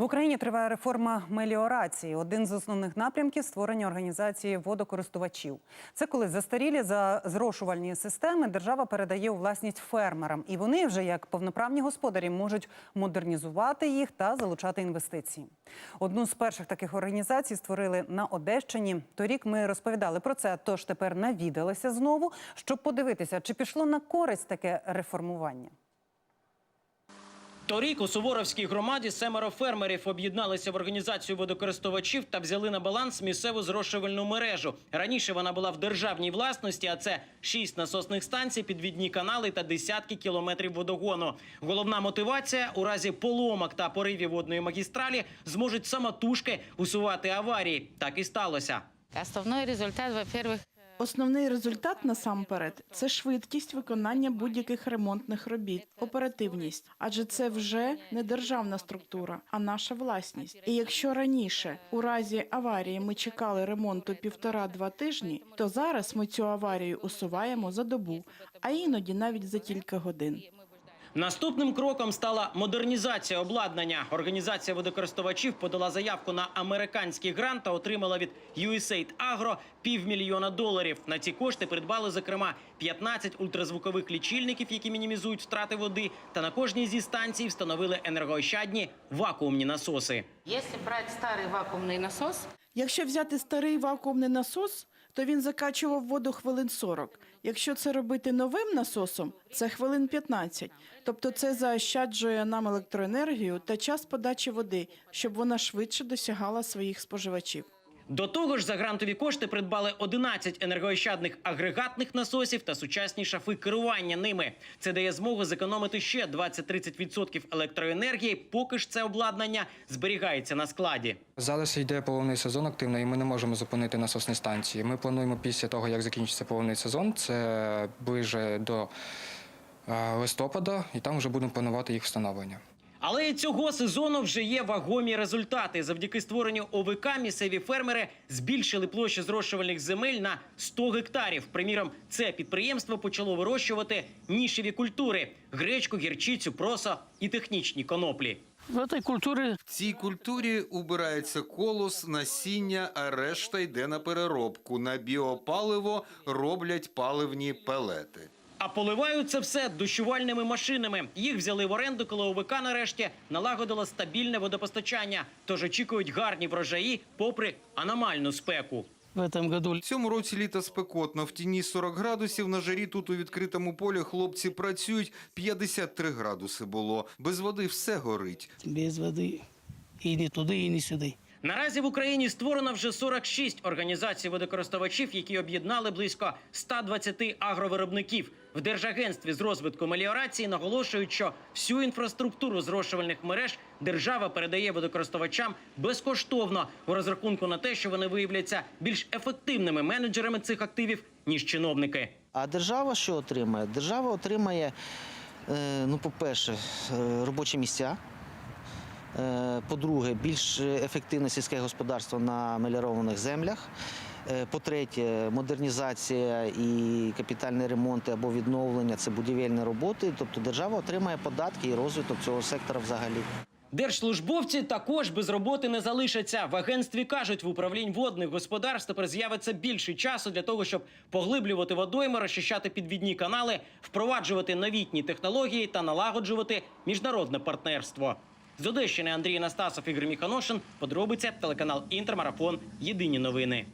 В Україні триває реформа меліорації. Один з основних напрямків створення організації водокористувачів. Це коли застарілі за зрошувальні системи держава передає у власність фермерам, і вони вже як повноправні господарі можуть модернізувати їх та залучати інвестиції. Одну з перших таких організацій створили на Одещині. Торік ми розповідали про це. Тож тепер навідалися знову, щоб подивитися, чи пішло на користь таке реформування. Торік у Суворовській громаді семеро фермерів об'єдналися в організацію водокористувачів та взяли на баланс місцеву зрошувальну мережу. Раніше вона була в державній власності, а це шість насосних станцій, підвідні канали та десятки кілометрів водогону. Головна мотивація у разі поломок та поривів водної магістралі зможуть самотужки усувати аварії. Так і сталося. Основной результат, во-первых, Основний результат насамперед це швидкість виконання будь-яких ремонтних робіт, оперативність, адже це вже не державна структура, а наша власність. І якщо раніше у разі аварії ми чекали ремонту півтора-два тижні, то зараз ми цю аварію усуваємо за добу, а іноді навіть за кілька годин. Наступним кроком стала модернізація обладнання. Організація водокористувачів подала заявку на американський грант та отримала від USAID Agro півмільйона доларів. На ці кошти придбали зокрема 15 ультразвукових лічильників, які мінімізують втрати води, та на кожній зі станцій встановили енергоощадні вакуумні насоси. если брать старый вакуумный насос, Якщо взяти старий вакуумний насос, то він закачував воду хвилин 40. Якщо це робити новим насосом, це хвилин 15. Тобто це заощаджує нам електроенергію та час подачі води, щоб вона швидше досягала своїх споживачів. До того ж, за грантові кошти придбали 11 енергоощадних агрегатних насосів та сучасні шафи керування ними. Це дає змогу зекономити ще 20-30% електроенергії, поки ж це обладнання зберігається на складі. Зараз йде поливний сезон активно, і ми не можемо зупинити насосні станції. Ми плануємо після того, як закінчиться поливний сезон, це ближе до е, листопада, і там вже будемо планувати їх встановлення. Але і цього сезону вже є вагомі результати. Завдяки створенню ОВК місцеві фермери збільшили площу зрошувальних земель на 100 гектарів. Приміром, це підприємство почало вирощувати нішеві культури: гречку, гірчицю, просо і технічні коноплі. В этой культуре В цій культурі убирається колос, насіння, а решта йде на переробку. На біопаливо роблять паливні пелети. А поливають це все дощувальними машинами. Їх взяли в оренду, коли ОВК нарешті налагодило стабільне водопостачання. Тож очікують гарні врожаї, попри аномальну спеку. в этом году цьому році літо спекотно. В тіні 40 градусів на жарі тут у відкритому полі хлопці працюють. 53 градуси було. Без води все горить. без воды и не туди, и не сюди. Наразі в Україні створено вже 46 організацій водокористувачів, які об'єднали близько 120 агровиробників. В Держагентстві з розвитку меліорації наголошують, що всю інфраструктуру зрошувальних мереж держава передає водокористувачам безкоштовно у розрахунку на те, що вони виявляться більш ефективними менеджерами цих активів ніж чиновники. А держава що отримає? Держава отримає, е, ну, по-перше, е, робочі місця. Е, По-друге, більш ефективне сільське господарство на меліорованих землях. Е, По-третє, модернізація і капітальні ремонти або відновлення це будівельні роботи. Тобто держава отримає податки і розвиток цього сектора взагалі. Держслужбовці також без роботи не залишаться. В агентстві кажуть, в управлінь водних господарств тепер з'явиться більше часу для того, щоб поглиблювати водойми, розчищати підвідні канали, впроваджувати новітні технології та налагоджувати міжнародне партнерство. З Одещини Андрій Анастасов, Ігор Міханошин. Подробиця телеканал Інтермарафон. Єдині новини.